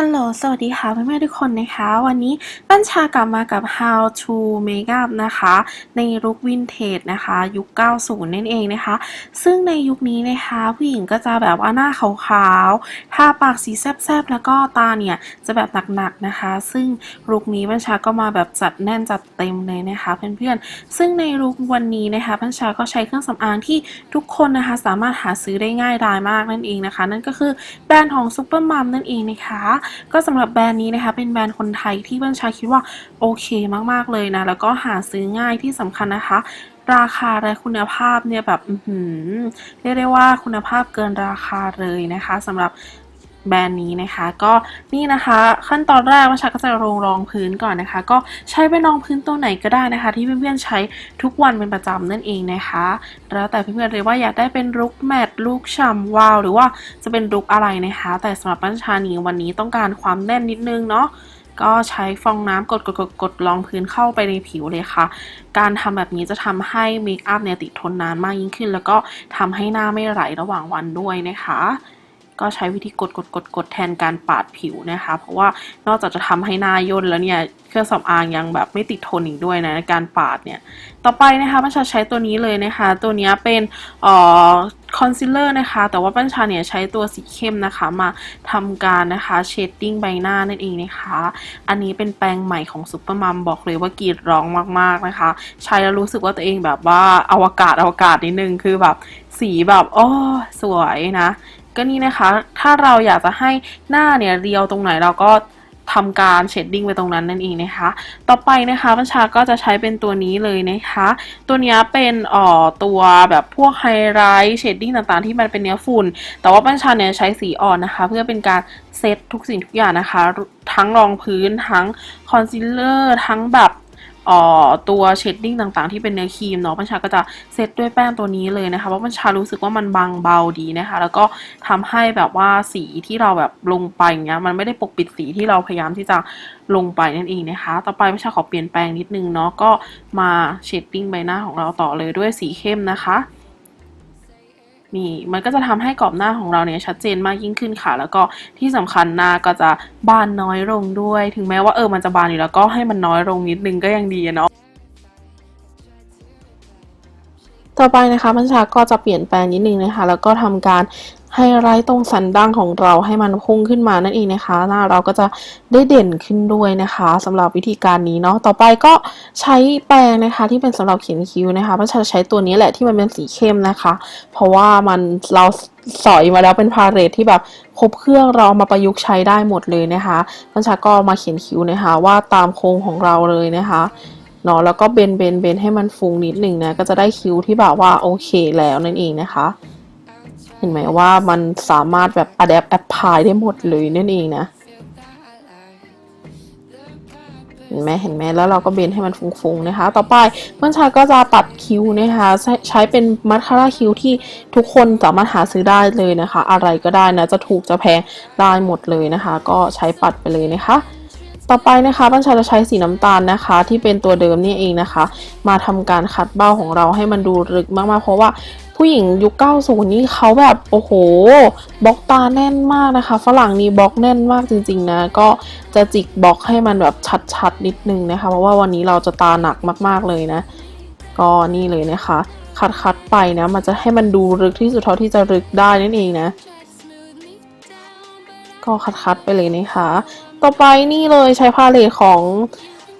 ฮัลโหล สวัสดีค่ะเพื่อนๆทุกคนนะคะ วันนี้ปัญชากลับมากับ How to Make up นะคะ ในลุควินเทจนะคะ ยุค 90 นั่นเองนะคะ ซึ่งในยุคนี้นะคะ ผู้หญิงก็จะแบบว่าหน้าขาวๆทาปากสีแซบๆ แล้วก็ตาเนี่ย จะแบบหนักๆนะคะ ซึ่งลุคนี้ปัญชาก็มาแบบจัดแน่นจัดเต็มเลยนะคะเพื่อนๆ ซึ่งในลุควันนี้นะคะปัญชาก็ใช้เครื่องสำอางที่ทุกคนนะคะสามารถหาซื้อได้ง่ายดายมากนั่นเองนะคะ นั่นก็คือแบรนด์ของซุปเปอร์มัมนั่นเองนะคะก็สำหรับแบรนด์นี้นะคะเป็นแบรนด์คนไทยที่บัญชาคิดว่าโอเคมากๆเลยนะ แล้วก็หาซื้อง่ายที่สำคัญนะคะ ราคาและคุณภาพเนี่ยแบบเรียกได้ว่าคุณภาพเกินราคาเลยนะคะสำหรับ แบรนด์นี้นะคะ ก็นี่นะคะขั้นตอนแรกบัญชาก็จะลงรองพื้นก่อนนะคะ ก็ใช้เป็นรองพื้นตัวไหนก็ได้นะคะ ที่เพื่อนๆใช้ทุกวันเป็นประจำนั่นเองนะคะ แล้วแต่เพื่อนๆเลยว่าอยากได้เป็นลุคแมตต์ลุคฉ่ำวาว หรือว่าจะเป็นลุคอะไรนะคะ แต่สำหรับบัญชานี้วันนี้ต้องการความแน่นนิดนึงเนาะก็ใช้ฟองน้ำกดกดกดกดรองพื้นเข้าไปในผิวเลยค่ะ การทำแบบนี้จะทำให้เมคอัพเนี่ยติดทนนานมากยิ่งขึ้น แล้วก็ทำให้หน้าไม่ไหลระหว่างวันด้วยนะคะ ก็ใช้วิธีกดกดกดกดแทนการปาดผิวนะคะ เพราะว่านอกจากจะทำให้หน้าย่นแล้วเนี่ยเครื่องสำอางยังแบบไม่ติดทนอีกด้วยนะในการปาดเนี่ย ต่อไปนะคะปัญชาใช้ตัวนี้เลยนะคะ ตัวนี้เป็นอ่อคอนซีลเลอร์นะคะ แต่ว่าปัญชาเนี่ยใช้ตัวสีเข้มนะคะ มาทำการนะคะเชดดิ้งใบหน้านั่นเองนะคะ อันนี้เป็นแปรงใหม่ของซุปเปอร์มัมบอกเลยว่ากรีดร้องมากๆนะคะ ใช้แล้วรู้สึกว่าตัวเองแบบว่าอวกาศอวกาศนิดนึงคือแบบสีแบบโอ้สวยนะ ก็นี่นะคะ ถ้าเราอยากจะให้หน้าเนี่ยเรียวตรงไหนเราก็ทำการเชดดิ้งไปตรงนั้นนั่นเองนะคะ ต่อไปนะคะบัญชาก็จะใช้เป็นตัวนี้เลยนะคะ ตัวนี้เป็นอ่อตัวแบบพวกไฮไลท์เชดดิ้งต่างๆ ที่มันเป็นเนื้อฝุ่น แต่ว่าบัญชาเนี่ยใช้สีอ่อนนะคะ เพื่อเป็นการเซตทุกสิ่งทุกอย่างนะคะ ทั้งรองพื้นทั้งคอนซีลเลอร์ทั้งแบบ ตัวเชดดิ้งต่างๆ ที่เป็นเนื้อครีมเนาะบัญชาก็จะเซตด้วยแป้งตัวนี้เลยนะคะเพราะบัญชารู้สึกว่ามันบางเบาดีนะคะ แล้วก็ทำให้แบบว่าสีที่เราแบบลงไปเงี้ยมันไม่ได้ปกปิดสีที่เราพยายามที่จะลงไปนั่นเองนะคะ ต่อไปบัญชาขอเปลี่ยนแปลงนิดนึงเนาะก็มาเชดดิ้งใบหน้าของเราต่อเลยด้วยสีเข้มนะคะ นี่มันก็จะทำให้กรอบหน้าของเราเนี่ยชัดเจนมากยิ่งขึ้นค่ะ แล้วก็ที่สำคัญหน้าก็จะบานน้อยลงด้วย ถึงแม้ว่าเออมันจะบานอยู่แล้วก็ให้มันน้อยลงนิดนึงก็ยังดีอะเนาะต่อไปนะคะบัญชาก็จะเปลี่ยนแปลงนิดนึงนะคะ แล้วก็ทำการ ไฮไลท์ตรงสันดั้งของเราให้มันพุ่งขึ้นมานั่นเองนะคะ หน้าเราก็จะได้เด่นขึ้นด้วยนะคะสำหรับวิธีการนี้เนาะต่อไปก็ใช้แปรงนะคะที่เป็นสำหรับเขียนคิ้วนะคะบัญชาจะใช้ตัวนี้แหละที่มันเป็นสีเข้มนะคะ เพราะว่ามันเราสอยมาแล้วเป็นพาเลทที่แบบครบเครื่องเรามาประยุกต์ใช้ได้หมดเลยนะคะบัญชาก็มาเขียนคิ้วนะคะ ว่าตามโครงของเราเลยนะคะเนาะแล้วก็เบนเบนเบนให้มันฟุ้งนิดหนึ่งนะก็จะได้คิ้วที่แบบว่าโอเคแล้วนั่นเองนะคะ เห็นไหมว่ามันสามารถแบบ adapt apply ได้หมดเลยนั่นเองนะ เห็นไหมเห็นไหมแล้วเราก็เบนให้มันฟุ้งๆนะคะ ต่อไปเพื่อนชายก็จะปัดคิ้วนะคะใช้ใชเป็นมัสคาร่าคิ้วที่ทุกคนสามารถหาซื้อได้เลยนะคะ อะไรก็ได้นะจะถูกจะแพงได้หมดเลยนะคะ ก็ใช้ปัดไปเลยนะคะต่อไปนะคะบัญชาจะใช้สีน้ำตาลนะคะ ที่เป็นตัวเดิมนี่เองนะคะ มาทำการคัดเบ้าของเราให้มันดูลึกมากๆ เพราะว่า ผู้หญิงยุค90นี่เขาแบบโอ้โหบล็อกตาแน่นมากนะคะ ฝรั่งนี่บล็อกแน่นมากจริงๆนะ ก็จะจิกบล็อกให้มันแบบชัดๆนิดนึงนะคะ เพราะว่าวันนี้เราจะตาหนักมากๆเลยนะ ก็นี่เลยนะคะ คัดๆไปนะ มันจะให้มันดูลึกที่สุดเท่าที่จะลึกได้นั่นเองนะ ก็คัดๆไปเลยนะคะ ต่อไปนี่เลยใช้พาเลทของ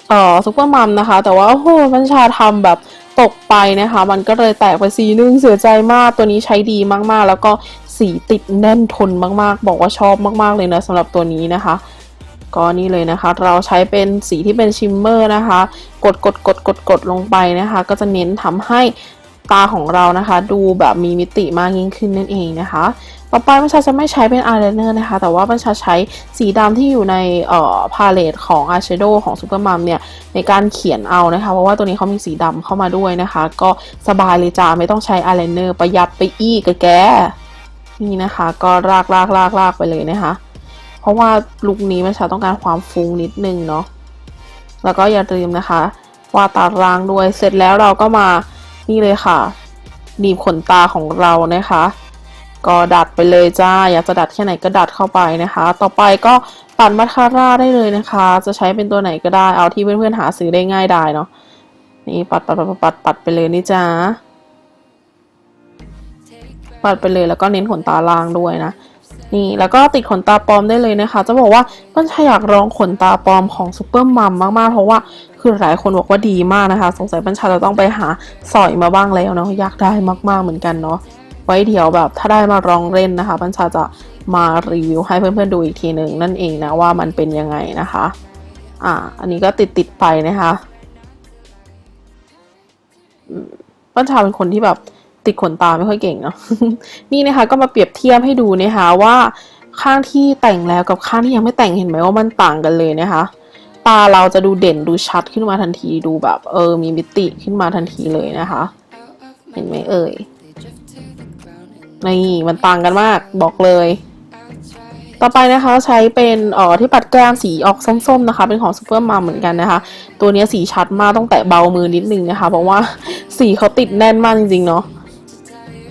เอ่อซุปเปอร์มัมนะคะ แต่ว่าโอ้โหบัญชาทำแบบ ตกไปนะคะ มันก็เลยแตกไปสีนึงเสียใจมากตัวนี้ใช้ดีมากๆ แล้วก็สีติดแน่นทนมากๆ บอกว่าชอบมากๆเลยนะสำหรับตัวนี้นะคะก็นี่เลยนะคะ เราใช้เป็นสีที่เป็นชิมเมอร์นะคะ กดกดกดกดกดลงไปนะคะ ก็จะเน้นทำให้ตาของเรานะคะ ดูแบบมีมิติมากยิ่งขึ้นนั่นเองนะคะ ต่อไปบัญชาจะไม่ใช้เป็นอายไลเนอร์นะคะ แต่ว่าบัญชาใช้สีดำที่อยู่ในเอ่อพาเลตของอายแชโดว์ของซูเปอร์มัมเนี่ย ในการเขียนเอานะคะ เพราะว่าตัวนี้เขามีสีดำเข้ามาด้วยนะคะ ก็สบายเลยจ้าไม่ต้องใช้อายไลเนอร์ประหยัดไปอีกแกนี่นะคะ ก็ลากลากลากลากไปเลยนะคะ เพราะว่าลุคนี้บัญชาต้องการความฟุ้งนิดนึงเนาะแล้วก็อย่าลืมนะคะวาดตารางด้วยเสร็จแล้วเราก็มานี่เลยค่ะหนีบขนตาของเรานะคะ ก็ดัดไปเลยจ้า อยากจะดัดแค่ไหนก็ดัดเข้าไปนะคะ ต่อไปก็ปัดมัสคาร่าได้เลยนะคะ จะใช้เป็นตัวไหนก็ได้ เอาที่เพื่อนๆหาซื้อได้ง่ายได้เนาะ นี่ปัดปัดปัดปัดปัดไปเลยนี่จ้า ปัดไปเลยแล้วก็เน้นขนตาล่างด้วยนะ นี่แล้วก็ติดขนตาปลอมได้เลยนะคะ จะบอกว่าต้นชายอยากลองขนตาปลอมของซูเปอร์มัมมากๆ เพราะว่าคือหลายคนบอกว่าดีมากนะคะ สงสัยปัญชาจะต้องไปหาสอยมาบ้างแล้วเนาะ อยากได้มากๆเหมือนกันเนาะ ไว้เดี๋ยวแบบถ้าได้มาลองเล่นนะคะปัญชาจะมารีวิวให้เพื่อนๆดูอีกทีหนึ่งนั่นเองนะว่ามันเป็นยังไงนะคะ อ่า อันนี้ก็ติดติดๆไปนะคะอืมปัญชาเป็นคนที่แบบติดขนตาไม่ค่อยเก่งเนาะนี่นะคะก็มาเปรียบเทียบให้ดูนะคะว่าข้างที่แต่งแล้วกับข้างที่ยังไม่แต่งเห็นไหมว่ามันต่างกันเลยนะคะ ตาเราจะดูเด่นดูชัดขึ้นมาทันทีดูแบบ เออมีมิติขึ้นมาทันทีเลยนะคะ เห็นไหมเอ่ย นี่มันต่างกันมากบอกเลย ต่อไปนะคะใช้เป็นเอ่อที่ปัดแก้มสีออกส้มๆนะคะ เป็นของซูเปอร์มัมเหมือนกันนะคะ ตัวนี้สีชัดมากต้องแตะเบามือนิดนึงนะคะ เพราะว่าสีเขาติดแน่นมากจริงๆเนาะ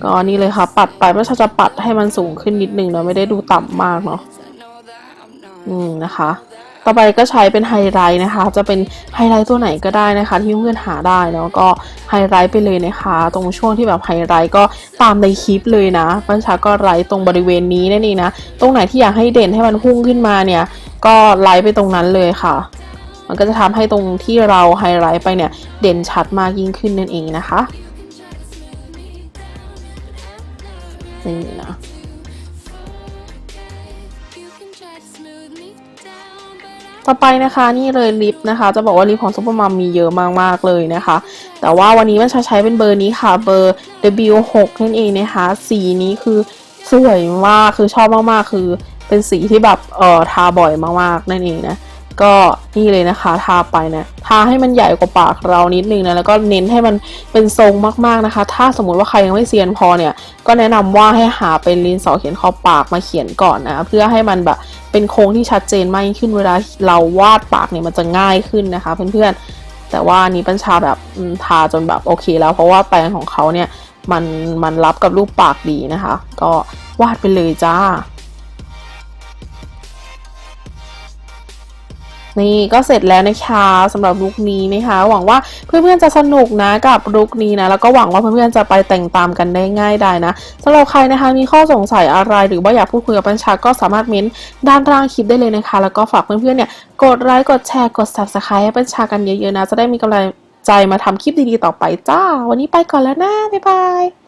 ก็นี่เลยค่ะ ปัดไปไม่ใช่จะปัดให้มันสูงขึ้นนิดนึงเนาะไม่ได้ดูต่ำมากเนาะอืมนะคะ ต่อไปก็ใช้เป็นไฮไลท์นะคะ จะเป็นไฮไลท์ตัวไหนก็ได้นะคะ ที่เพื่อนหาได้เนาะก็ไฮไลท์ไปเลยนะคะ ตรงช่วงที่แบบไฮไลท์ก็ตามในคลิปเลยนะปัญชาก็ไลท์ตรงบริเวณนี้นั่นเองนะ ตรงไหนที่อยากให้เด่นให้มันพุ่งขึ้นมาเนี่ย ก็ไลท์ไปตรงนั้นเลยค่ะ มันก็จะทำให้ตรงที่เราไฮไลท์ไปเนี่ยเด่นชัดมากยิ่งขึ้นนั่นเองนะคะนี่นะ ต่อไปนะคะนี่เลยลิปนะคะ จะบอกว่าลิปของซุปเปอร์มัมมีเยอะมากๆเลยนะคะ แต่ว่าวันนี้มันจะใช้เป็นเบอร์นี้ค่ะเบอร์ W6 นั่นเองนะคะสีนี้คือสวยมากคือชอบมากๆคือเป็นสีที่แบบเอ่อทาบ่อยมากๆนั่นเองนะก็นี่เลยนะคะทาไปนะ ทาให้มันใหญ่กว่าปากเรานิดนึงนะแล้วก็เน้นให้มันเป็นทรงมากๆนะคะ ถ้าสมมุติว่าใครยังไม่เซียนพอเนี่ย ก็แนะนำว่าให้หาเป็นลินสอเขียนขอบปากมาเขียนก่อนนะ เพื่อให้มันแบบเป็นโค้งที่ชัดเจนมากยิ่งขึ้นเวลาเราวาดปากเนี่ยมันจะง่ายขึ้นนะคะ เพื่อนๆ แต่ว่านี้ปัญชาแบบทาจนแบบโอเค แล้วเพราะว่าแปรงของเขาเนี่ยมันมันรับกับรูปปากดีนะคะ ก็วาดไปเลยจ้า นี่ก็เสร็จแล้วนะคะสำหรับลุคนี้นะคะ หวังว่าเพื่อนๆจะสนุกนะกับลุคนี้นะแล้วก็หวังว่าเพื่อนๆจะไปแต่งตามกันได้ง่ายได้นะสำหรับใครนะคะมีข้อสงสัยอะไรหรือว่าอยากพูดคุยกับปัญชาก็สามารถเม้นด้านล่างคลิปได้เลยนะคะ แล้วก็ฝากเพื่อนๆเนี่ยกดไลค์กดแชร์กด subscribe ให้ปัญชากันเยอะๆนะจะได้มีกำลังใจมาทำคลิปดีๆต่อไปจ้า วันนี้ไปก่อนแล้วนะบ๊ายบาย